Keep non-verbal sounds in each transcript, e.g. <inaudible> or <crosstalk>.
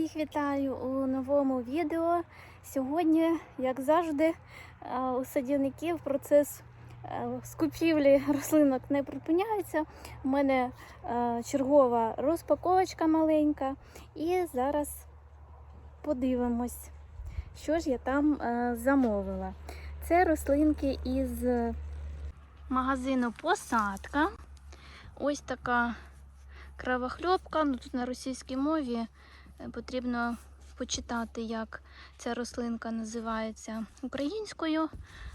Всіх вітаю у новому відео. Сьогодні, як завжди, е, у садівників процес е, скупівлі рослинок не припиняється. У мене е, чергова розпаковочка маленька. І зараз подивимось, що ж я там замовила. Це рослинки із магазину Посадка. Ось така кравохльопка. Ну, тут на російській мові потрібно почитати, як ця рослинка називається українською.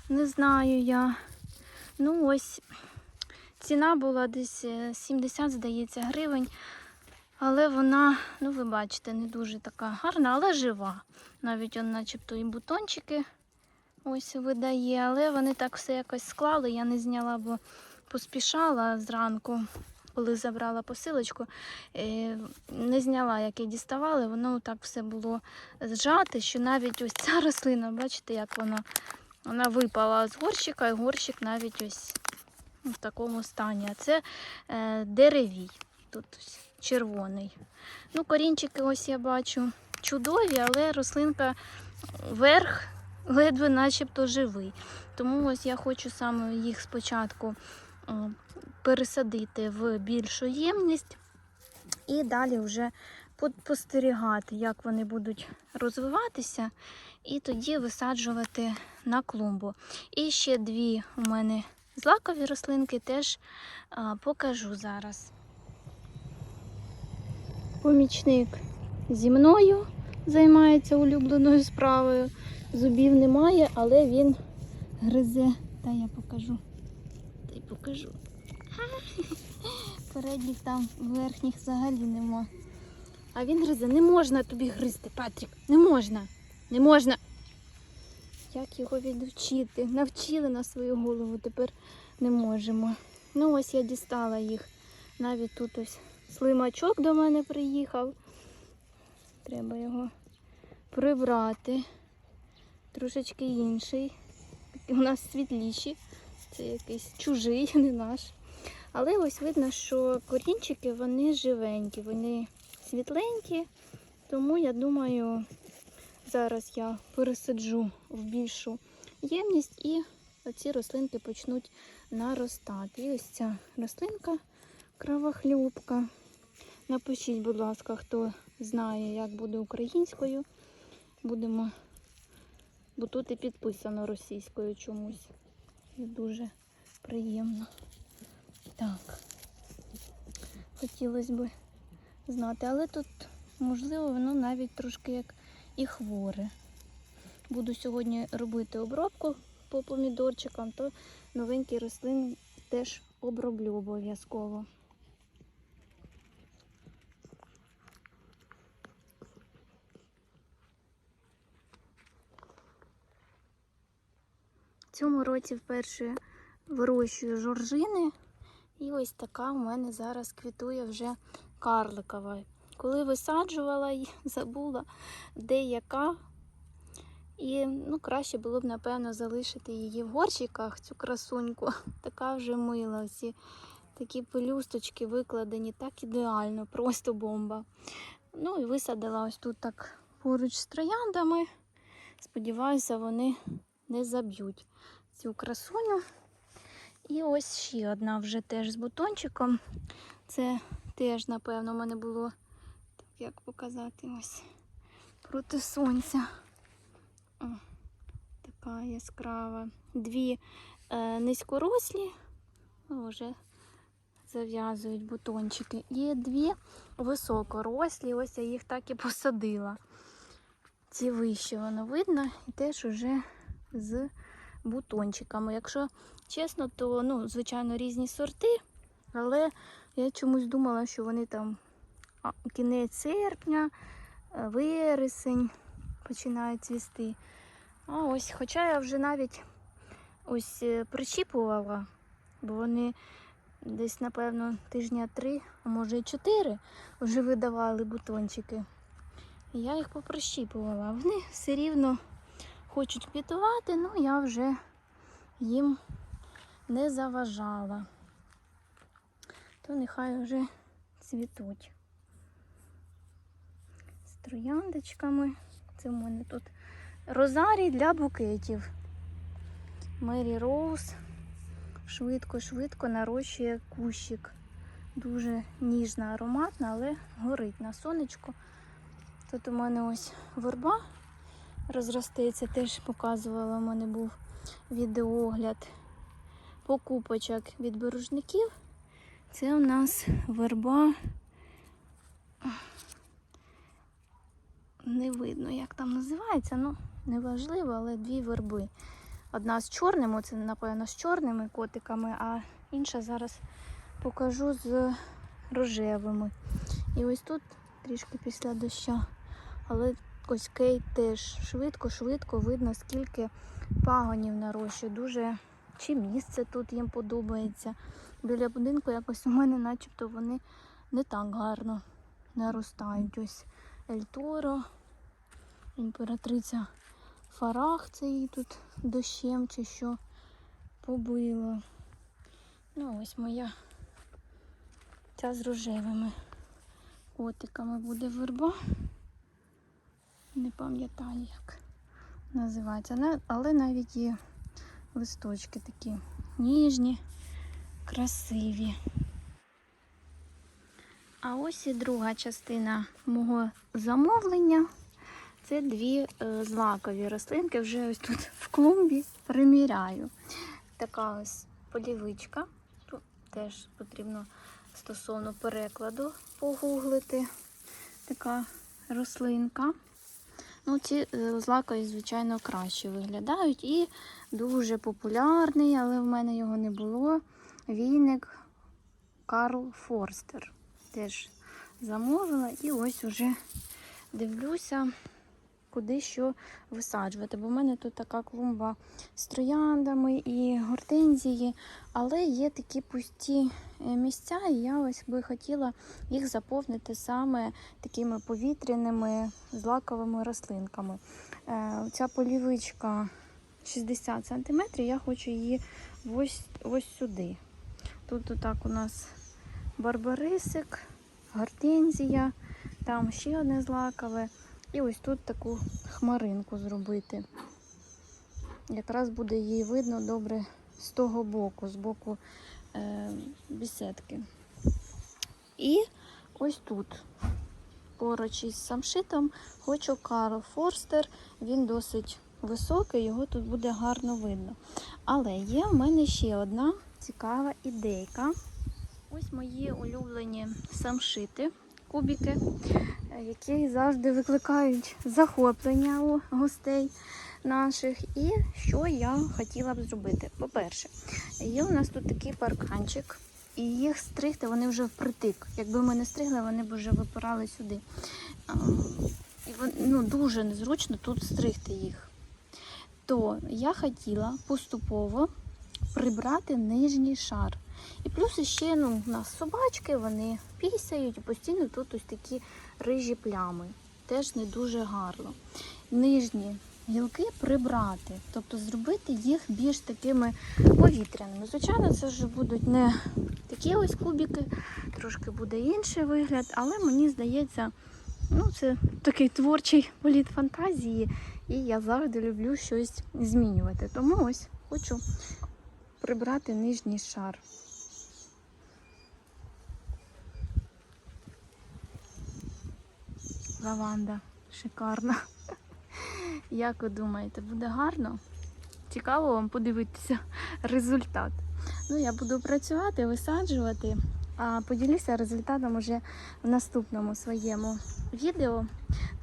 Не знаю я. Ну, ось ціна була десь е, 70, здається, гривень. Але вона, ну ви бачите, не дуже така гарна, але жива. Навіть он начебто і бутончики ось видає, але вони так все якось склали. Я не зняла, бо поспішала зранку, коли забрала посилочку. Е, Не зняла, як я діставала, воно так все було зжате, що навіть ось ця рослина, бачите, як вона, вона випала з горщика, і горщик навіть ось в такому стані. А це е, деревій. Тут ось червоний. Ну, корінчики ось я бачу чудові, але рослинка верх ледве начебто живий. Тому ось я хочу саме їх спочатку пересадити в більшу ємність і далі вже спостерігати, як вони будуть розвиватися, і тоді висаджувати на клумбу. І ще дві у мене злакові рослинки теж покажу зараз. Помічник зі мною займається улюбленою справою. Зубів немає, але він гризе. Та я покажу. Покажу. Передніх там верхніх взагалі нема. А він гризе. Не можна тобі гризти, Патрік. Не можна. Не можна. Як його відвчити? Навчили на свою голову, тепер не можемо. Ну ось я дістала їх. Навіть тут ось слимачок до мене приїхав. Треба його прибрати. Трошечки інший. У нас світліші. Це якийсь чужий, <laughs> не наш. Але ось видно, що корінчики вони живенькі, вони світленькі. Тому я думаю, зараз я пересаджу в більшу ємність і оці рослинки почнуть наростати. І ось ця рослинка кровохлюбка. Напишіть, будь ласка, хто знає, як буде українською. Будемо, бо тут і підписано російською чомусь. І дуже приємно. Так, хотілося б знати, але тут, можливо, воно навіть трошки як і хворе. Буду сьогодні робити обробку по помідорчикам, то новенькі рослини теж оброблю обов'язково. В цьому році вперше вирощую жоржини. І ось така у мене зараз квітує вже карликова. Коли висаджувала <laughs> забула де яка. І ну, краще було б, напевно, залишити її в горщиках, цю красуньку. <laughs> Така вже мила. Ці такі пелюсточки викладені так ідеально, просто бомба. Ну і висадила ось тут так поруч з трояндами. Сподіваюся, вони не заб'ють цю красуню. І ось ще одна вже теж з бутончиком. Це теж, напевно, у мене було, так як показати, ось проти сонця. О, така яскрава. Дві е, низькорослі, ну, вже зав'язують бутончики. І дві високорослі. Ось я їх так і посадила. Ці вище воно видно, і теж уже з бутончиками. Якщо чесно, то ну, звичайно різні сорти, але я чомусь думала, що вони там а, кінець серпня, е, вересень починають цвісти. А ось, хоча я вже навіть ось е, причіпувала, бо вони десь, напевно, тижня три, а може і чотири вже видавали бутончики. Я їх поприщіпувала. Вони все рівно хочуть квітувати, ну я вже їм не заважала. То нехай вже цвітуть. Ось трояндочками. Це в мене тут розарій для букетів. Мері Роуз швидко-швидко нарощує кущик. Дуже ніжна, ароматна, але горить на сонечку. Тут у мене ось верба розростається, теж показувала, у мене був відеоогляд покупочок від борожників. Це у нас верба. Не видно, як там називається, ну неважливо, але дві верби. Одна з чорним, це, напевно, з чорними котиками, а інша зараз покажу з рожевими. І ось тут трішки після доща. Але ось кейт теж швидко-швидко видно, скільки пагонів нарощує. Дуже чи місце тут їм подобається. Біля будинку якось у мене начебто вони не так гарно наростають. Ось Ельторо, імператриця Фарах, це її тут дощем чи що побило. Ну, ось моя ця з рожевими котиками буде верба. Не пам'ятаю, як називається. Але навіть є листочки такі ніжні, красиві. А ось і друга частина мого замовлення. Це дві е, злакові рослинки. Вже ось тут в клумбі приміряю. Така ось полівичка. Тут теж потрібно стосовно перекладу погуглити. Така рослинка. Ну, ці е, злакові, звичайно, краще виглядають. І дуже популярний, але в мене його не було. Війник Карл Форстер. Теж замовила і ось уже дивлюся, куди що висаджувати. Бо в мене тут така клумба з трояндами і гортензії, але є такі пусті е, місця, і я ось би хотіла їх заповнити саме такими повітряними злаковими рослинками. Е, Ця полівичка 60 см, я хочу її ось, ось сюди. Тут отак у нас барбарисик, гортензія, там ще одне злакове. І ось тут таку хмаринку зробити. Якраз буде її видно добре з того боку, з боку е, бісетки. І ось тут, поруч із самшитом, хочу Карл Форстер. Він досить високий, його тут буде гарно видно. Але є в мене ще одна цікава ідейка. Ось мої улюблені самшити, кубики, які завжди викликають захоплення у гостей наших. І що я хотіла б зробити? По-перше, є у нас тут такий парканчик, і їх стригти вони вже впритик. Якби ми не стригли, вони б вже випирали сюди. І ну, дуже незручно тут стригти їх. То я хотіла поступово прибрати нижній шар. І плюс ще ну, у нас собачки, вони пісяють і постійно тут ось такі рижі плями. Теж не дуже гарно. Нижні гілки прибрати, тобто зробити їх більш такими повітряними. Звичайно, це вже будуть не такі ось кубики, трошки буде інший вигляд, але мені здається, ну, це такий творчий політ фантазії, і я завжди люблю щось змінювати. Тому ось хочу прибрати нижній шар. Лаванда шикарна. Як ви думаєте, буде гарно? Цікаво вам подивитися результат. Ну, я буду працювати, висаджувати, а поділюся результатом уже в наступному своєму відео.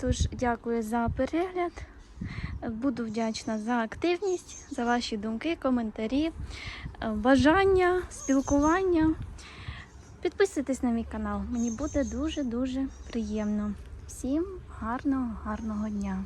Тож, дякую за перегляд. Буду вдячна за активність, за ваші думки, коментарі, бажання, спілкування. Підписуйтесь на мій канал, мені буде дуже-дуже приємно. Всім гарного, гарного дня!